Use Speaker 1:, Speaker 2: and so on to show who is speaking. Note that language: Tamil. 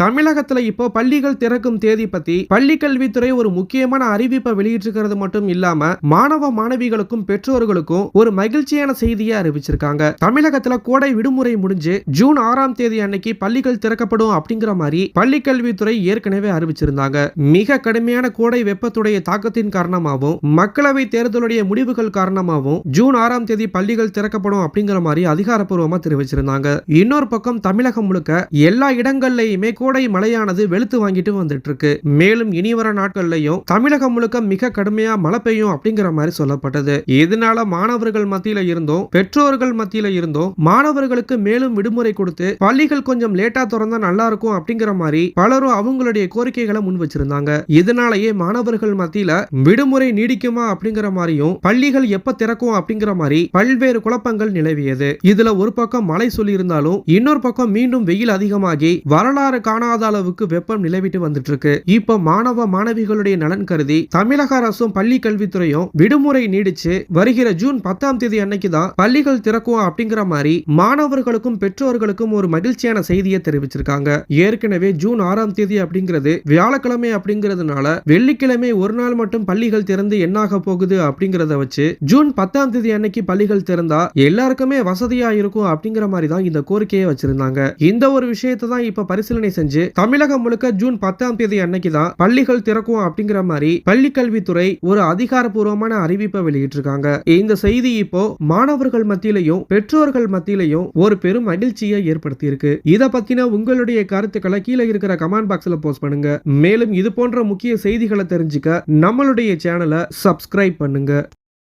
Speaker 1: தமிழகத்துல இப்போ பள்ளிகள் திறக்கும் தேதி பத்தி பள்ளி கல்வித்துறை ஒரு முக்கியமான அறிவிப்பை வெளியிட்டிருக்கிறது மட்டும் இல்லாம மாணவ மாணவிகளுக்கும் பெற்றோர்களுக்கும் ஒரு மகிழ்ச்சியான செய்தியை அறிவிச்சிருக்காங்க. தமிழகத்துல கோடை விடுமுறை முடிஞ்சு ஜூன் ஆறாம் தேதி அன்னைக்கு பள்ளிகள் திறக்கப்படும் அப்படிங்கிற மாதிரி பள்ளி கல்வித்துறை ஏற்கனவே அறிவிச்சிருந்தாங்க. மிக கடுமையான கோடை வெப்பத்துடைய தாக்கத்தின் காரணமாகவும் மக்களவை தேர்தலுடைய முடிவுகள் காரணமாகவும் ஜூன் ஆறாம் தேதி பள்ளிகள் திறக்கப்படும் அப்படிங்கிற மாதிரி அதிகாரப்பூர்வமா தெரிவிச்சிருந்தாங்க. இன்னொரு பக்கம் தமிழகம் முழுக்க எல்லா இடங்கள்லயுமே கோடை மழையானது வெளுத்து வாங்கிட்டு வந்துட்டு இருக்கு மேலும் இனி வர நாட்கள்லயும் தமிழகம் முழுக்க மிக கடுமையா மழை பெய்யும் அப்படிங்கிற மாதிரி சொல்லப்பட்டது. இதனால மாணவர்கள் மத்தியில இருந்தும் பெற்றோர்கள் மத்தியில இருந்தும் மாணவர்களுக்கு மேலும் விடுமுறை கொடுத்து பள்ளிகள் கொஞ்சம் லேட்டா திறந்தா நல்லா இருக்கும் அப்படிங்கிற மாதிரி பலரும் அவங்களுடைய கோரிக்கைகளை முன் வச்சிருந்தாங்க. இதனாலேயே மாணவர்கள் மத்தியில விடுமுறை நீடிக்குமா அப்படிங்கிற மாதிரியும் பள்ளிகள் எப்ப திறக்கும் அப்படிங்கிற மாதிரி பல்வேறு குழப்பங்கள் நிலவியது. இதுல ஒரு பக்கம் மழை சொல்லி இருந்தாலும் இன்னொரு பக்கம் மீண்டும் வெயில் அதிகமாகி வரலாறு காணாத அளவுக்கு வெப்பம் நிலவிட்டு வந்துட்டு இருக்கு இப்ப மாணவ மாணவிகளுடைய நலன் கருதி தமிழக அரசும் பள்ளி கல்வித்துறையும் விடுமுறை நீடிச்சு வருகிற ஜூன் பத்தாம் தேதி அன்னைக்கு தான் பள்ளிகள் திறக்கும் அப்படிங்கிற மாதிரி மாணவர்களுக்கும் பெற்றோர்களுக்கும் ஒரு மகிழ்ச்சியான செய்தியை தெரிவிச்சிருக்காங்க. ஏற்கனவே ஜூன் ஆறாம் தேதி அப்படிங்கிறது வியாழக்கிழமை அப்படிங்கிறதுனால வெள்ளிக்கிழமை ஒரு நாள் மட்டும் பள்ளிகள் திறந்து என்னாக போகுது அப்படிங்கறத வச்சு ஜூன் பத்தாம் தேதி அன்னைக்கு பள்ளிகள் திறந்தா எல்லாருக்குமே வசதியா இருக்கும் அப்படிங்கிற மாதிரி தான் இந்த கோரிக்கையை வச்சிருந்தாங்க. இந்த ஒரு விஷயத்தை தான் இப்ப பரிசீலனை செஞ்சு தமிழகம் முழுக்க ஜூன் பத்தாம் தேதி அன்னைக்கு தான் பள்ளிகள் திறக்கும் அப்படிங்கிற மாதிரி பள்ளி கல்வித்துறை ஒரு அதிகாரப்பூர்வமான அறிவிப்பை வெளியிட்டிருக்காங்க. இந்த செய்தி இப்போ மாணவர்கள் மத்தியிலையும் பெற்றோர்கள் மத்தியிலையும் ஒரு பெரும் மகிழ்ச்சியை ஏற்படுத்தி இருக்கு இத பத்தின உங்களுடைய கருத்துக்களை கீழே இருக்கிற கமெண்ட் பாக்ஸ்ல போஸ்ட் பண்ணுங்க. மேலும் இது போன்ற முக்கிய செய்திகளை தெரிஞ்சுக்க நம்மளுடைய சேனலை சப்ஸ்கிரைப் பண்ணுங்க.